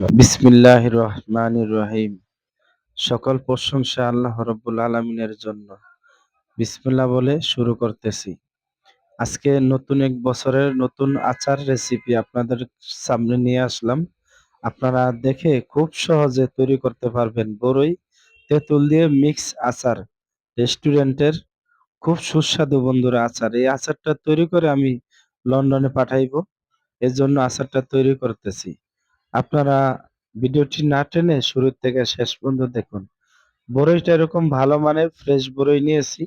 বিসমিল্লাহ রহমান রহিম। সকল প্রশংসা আল্লাহ রব্বুল আলমিনের জন্য। বিসমিল্লাহ বলে শুরু করতেছি। আজকে নতুন এক বছরের নতুন আচার রেসিপি আপনাদের সামনে নিয়ে আসলাম। আপনারা দেখে খুব সহজে তৈরি করতে পারবেন বড়ই তেঁতুল দিয়ে মিক্স আচার। রেস্টুরেন্টের খুব সুস্বাদু বন্ধুরা আচার। এই আচারটা তৈরি করে আমি লন্ডনে পাঠাইব। এর জন্য আচারটা তৈরি করতেছি। আপনারা ভিডিওটি না টেনে শুরু থেকে শেষ পর্যন্ত দেখুন। বড়ইটা এরকম ভালো মানের ফ্রেশ বড়ই নিয়েছি।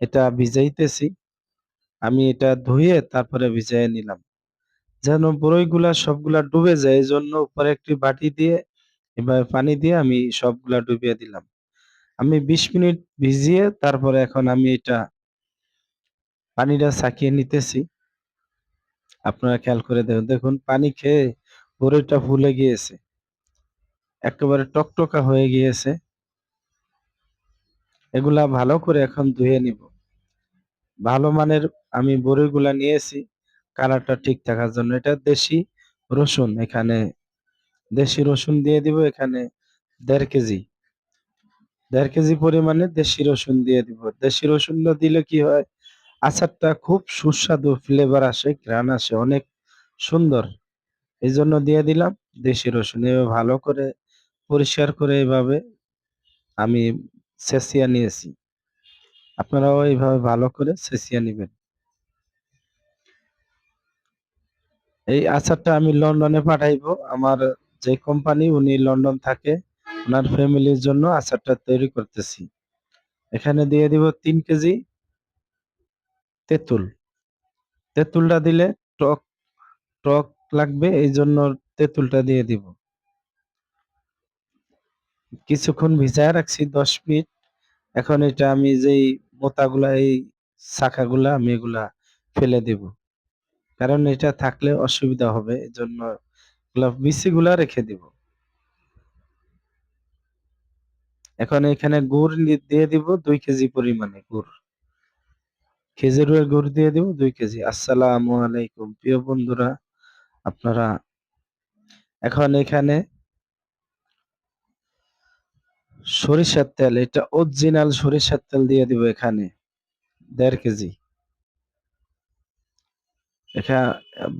এটা ভিজাইতেছি। আমি এটা ধুয়ে তারপরে ভিজাই নিলাম। যেন বড়ইগুলা সবগুলা ডুবে যায় এই জন্য উপরে একটি বাটি দিয়ে, এভাবে পানি দিয়ে আমি সবগুলা ডুবিয়ে দিলাম। আমি বিশ মিনিট ভিজিয়ে তারপরে এখন আমি এটা পানিটা ছাকিয়ে নিতেছি। আপনারা খেয়াল করে দেখুন দেখুন, পানি খেয়ে বড়ইটা ফুলে গিয়েছে। একেবারে টকটকা হয়ে গিয়েছে। এগুলা ভালো করে এখন ধুয়ে নিব। ভালো মানের আমি বড়িগুলা নিয়েছি। কালারটা ঠিক থাকার জন্য। এটা দেশি রসুন এখানে। দেশি রসুন দিয়ে দিব এখানে দেড় কেজি। দেড় কেজি পরিমাণে দেশি রসুন দিয়ে দিব। দেশি রসুন দিলে কি হয়? আচারটা খুব সুস্বাদু ফ্লেভার আসে গ্রান আসে, অনেক সুন্দর। এই জন্য দিয়ে দিলাম। দেশি রসুন এভাবে ভালো করে পরিষ্কার করে এভাবে আমি ছেঁচিয়া নিয়েছি। আপনারাও এইভাবে ভালো করে ছেঁচিয়া নেবেন। এই আচারটা আমি লন্ডনে পাঠাইবো। আমার যে কোম্পানি, উনি লন্ডন থাকে, ওনার ফ্যামিলির জন্য আচারটা তৈরি করতেছি। এখানে দিয়ে দিব তিন কেজি তেঁতুল। তেঁতুলটা দিলে টক টক লাগবে এই জন্য তেঁতুলটা দিয়ে দিব। কিছুক্ষণ ভিজায় রাখছি দশ মিনিট। এখন এটা আমি যেই মোতাগুলা, এই শাখাগুলা আমি এগুলা ফেলে দেব। কারণ এটা থাকলে অসুবিধা হবে এই জন্য বিচিগুলা রেখে দিব। এখন এখানে গুড় দিয়ে দিব দুই কেজি পরিমাণে গুড়। খেজুরের গুড় দিয়ে দিব দুই কেজি। আসসালামু আলাইকুম। প্রিয় বন্ধুরা আপনারা এখন এখানে সরিষার তেল, এটা অরিজিনাল সরিষার তেল দিয়ে দিব এখানে, দেড় কেজি। এখানে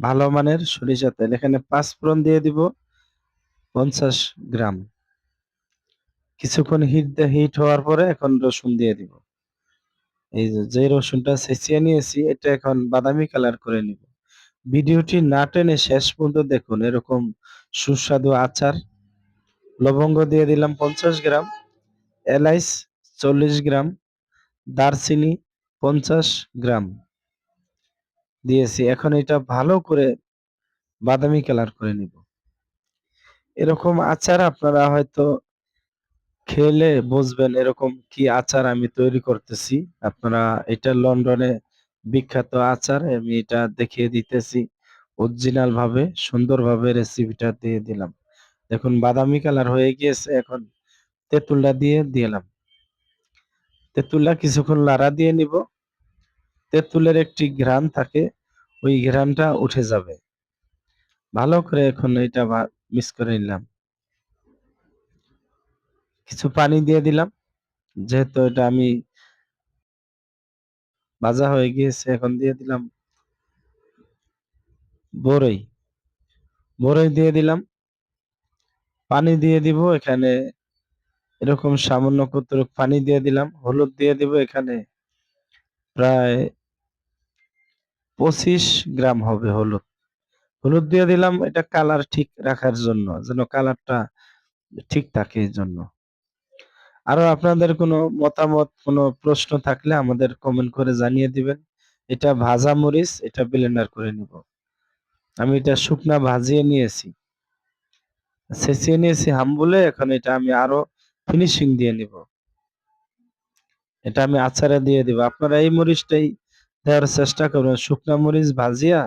ভালো মানের সরিষার তেল, এখানে পাঁচ ফোড়ন দিয়ে দিব পঞ্চাশ গ্রাম। কিছুক্ষণ হিট হিট হওয়ার পরে এখন রসুন দিয়ে দিব। এই যে রসুনটা ছেঁচিয়ে নিয়েছি, এটা এখন বাদামি কালার করে নিব। ভিডিওটি না টেনে শেষ পর্যন্ত দেখুন। এরকম সুস্বাদু আচার। লবঙ্গ দিয়ে দিলাম পঞ্চাশ গ্রাম। এলাইচ চল্লিশ গ্রাম। দারচিনি পঞ্চাশ গ্রাম। দিয়েছি। এখন এটা ভালো করে বাদামি কালার করে নিব। এরকম আচার আপনারা হয়তো খেলে বুঝবেন এরকম কি আচার আমি তৈরি করতেছি। আপনারা এটা লন্ডনে বিখ্যাত আচার, আমি এটা দেখিয়ে দিতেছি। অরিজিনাল ভাবে, সুন্দরভাবে রেসিপিটা দিয়ে দিলাম। দেখুন, বাদামি কালার হয়ে গিয়েছে এখন। তেঁতুলটা দিয়ে দিলাম। তেঁতুলটা কিছুক্ষণ লাড়া দিয়ে নিব। তেঁতুলের একটি ঘ্রাণ থাকে, ওই ঘ্রাণটা উঠে যাবে। ভালো করে এখন এটা মিক্স করে নিলাম। কিছু পানি দিয়ে দিলাম। যেহেতু এটা আমি ভাজা হয়ে গিয়েছে, এখন দিয়ে দিলাম বরই। বরই দিয়ে দিলাম, পানি দিয়ে দিব এখানে, এরকম সামান্য কতটুক পানি দিয়ে দিলাম, হলুদ দিয়ে দিব এখানে, প্রায় পঁচিশ গ্রাম হবে হলুদ। হলুদ দিয়ে দিলাম, এটা কালার ঠিক রাখার জন্য, যেন কালারটা ঠিক থাকে এই জন্য। আরও আপনাদের কোনো মতামত, কোনো প্রশ্ন থাকলে আমাদের কমেন্ট করে জানিয়ে দিবেন। এটা ভাজা মরিচ, এটা ব্লেন্ডার করে নিব। আমি এটা শুকনা ভাজিয়ে নিয়েছি। ছেঁচিয়ে নিয়েছি হাম্বুলে, এখন এটা আমি আরও ফিনিশিং দিয়ে নিব। এটা আমি আচারে দিয়ে দিব। আপনারা এই মরিচটাই দেওয়ার চেষ্টা করবেন। শুকনা মরিচ ভাজিয়া,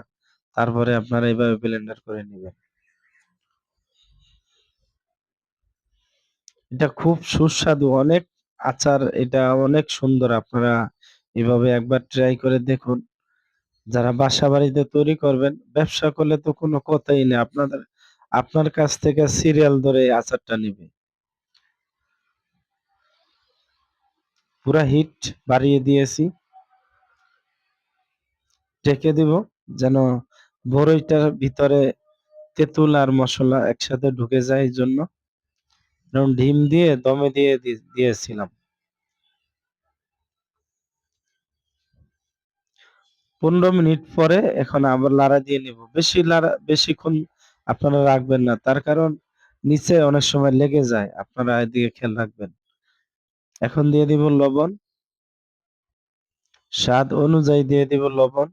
তারপরে আপনারা এইভাবে ব্লেন্ডার করে নেবেন। এটা খুব সুস্বাদু। অনেক আচার, এটা অনেক সুন্দর। আপনারা এভাবে একবার ট্রাই করে দেখুন। যারা বাসা বাড়িতে তৈরি করবেন, ব্যবসা করলে তো কোনো কথাই নেই। আপনাদের, আপনার কাছ থেকে সিরিয়াল ধরে আচারটা নেবে। পুরা হিট বাড়িয়ে দিয়েছি। ঢেকে দিব যেন বড়ইটার ভিতরে তেঁতুল আর মশলা একসাথে ঢুকে যায় এই জন্য। যেমন ডিম দিয়ে দমে দিয়ে দিয়েছিলাম। পনেরো মিনিট পরে এখন আবার লাড়া দিয়ে নিব। বেশি লাড়া, বেশিক্ষণ আপনারা রাখবেন না। তার কারণ নিচে অনেক সময় লেগে যায়। আপনারা এদিকে খেয়াল রাখবেন। এখন দিয়ে দিব লবণ। স্বাদ অনুযায়ী দিয়ে দিব লবণ।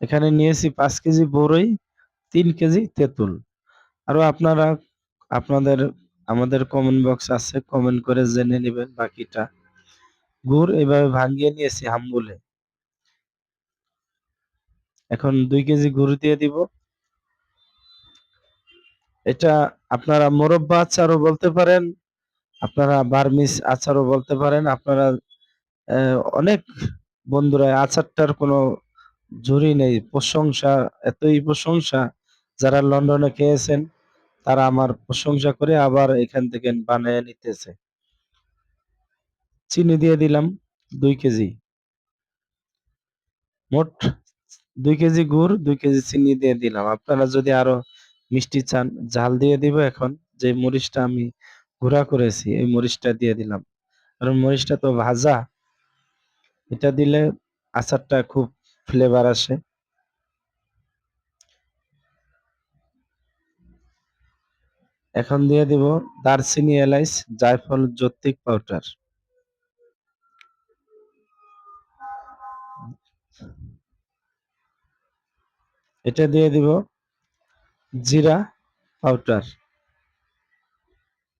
এখানে নিয়েছি পাঁচ কেজি বড়ই, তিন কেজি তেঁতুল। আরও আপনারা আপনাদের, আমাদের কমেন্ট বক্স আছে কমেন্ট করে জেনে নেবেন বাকিটা। গুড় এভাবে ভাঙিয়ে নিয়েছি হাম্বুলে। এখন দুই কেজি গুড় দিয়ে দিব। এটা আপনারা মোরব্বা আচারও বলতে পারেন, আপনারা বার্মিস আচারও বলতে পারেন, আপনারা অনেক বন্ধুরা, আচারটার কোনো জুড়ি নেই, প্রশংসা, এতই প্রশংসা যারা লন্ডনে খেয়েছেন। তারা আমার প্রশংসা করে আবার এখান থেকে বানিয়ে নিতেছে। চিনি দিয়ে দিলাম দুই কেজি। মোট দুই কেজি গুড়, দুই কেজি চিনি দিয়ে দিলাম। আপনারা যদি আরও মিষ্টি চান, ঝাল দিয়ে দিব এখন। যে মরিচটা আমি গুঁড়া করেছি, এই মরিচটা দিয়ে দিলাম। কারণ মরিচটা তো ভাজা, এটা দিলে আচারটা খুব ফ্লেভার আসে। এখন দিয়ে দিব দারচিনি এলাইচ, জায়ফল জৈত্রিক পাউডার এটা দিয়ে দিব জিরা পাউডার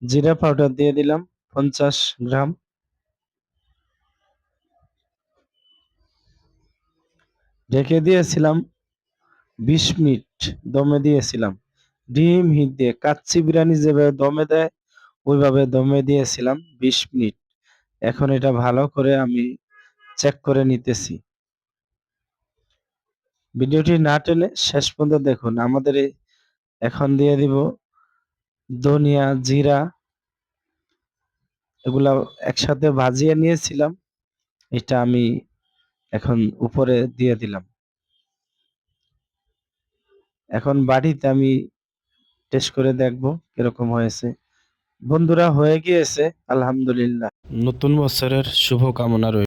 জিরা পাউডার দিয়ে দিলাম পঞ্চাশ গ্রাম। ঢেকে দিয়েছিলাম বিশ মিনিট, দমে দিয়েছিলাম। ডিম, হিট দিয়ে কাচ্চি বিরিয়ানি যেভাবে দমে দেয়, ওইভাবে দমে দিয়েছিলাম বিশ মিনিট। এখন এটা ভালো করে আমি চেক করে নিতেছি। ভিডিওটি না টেনে শেষ পর্যন্ত দেখুন। আমাদের এখন দিয়ে দিব ধনিয়া, জিরা। এগুলা একসাথে ভাজিয়ে নিয়েছিলাম। এটা আমি এখন উপরে দিয়ে দিলাম। এখন বাড়িতে আমি টেস্ট করে দেখব কীরকম হয়েছে। বন্ধুরা হয়ে গিয়েছে আলহামদুলিল্লাহ। নতুন বছরের শুভ কামনা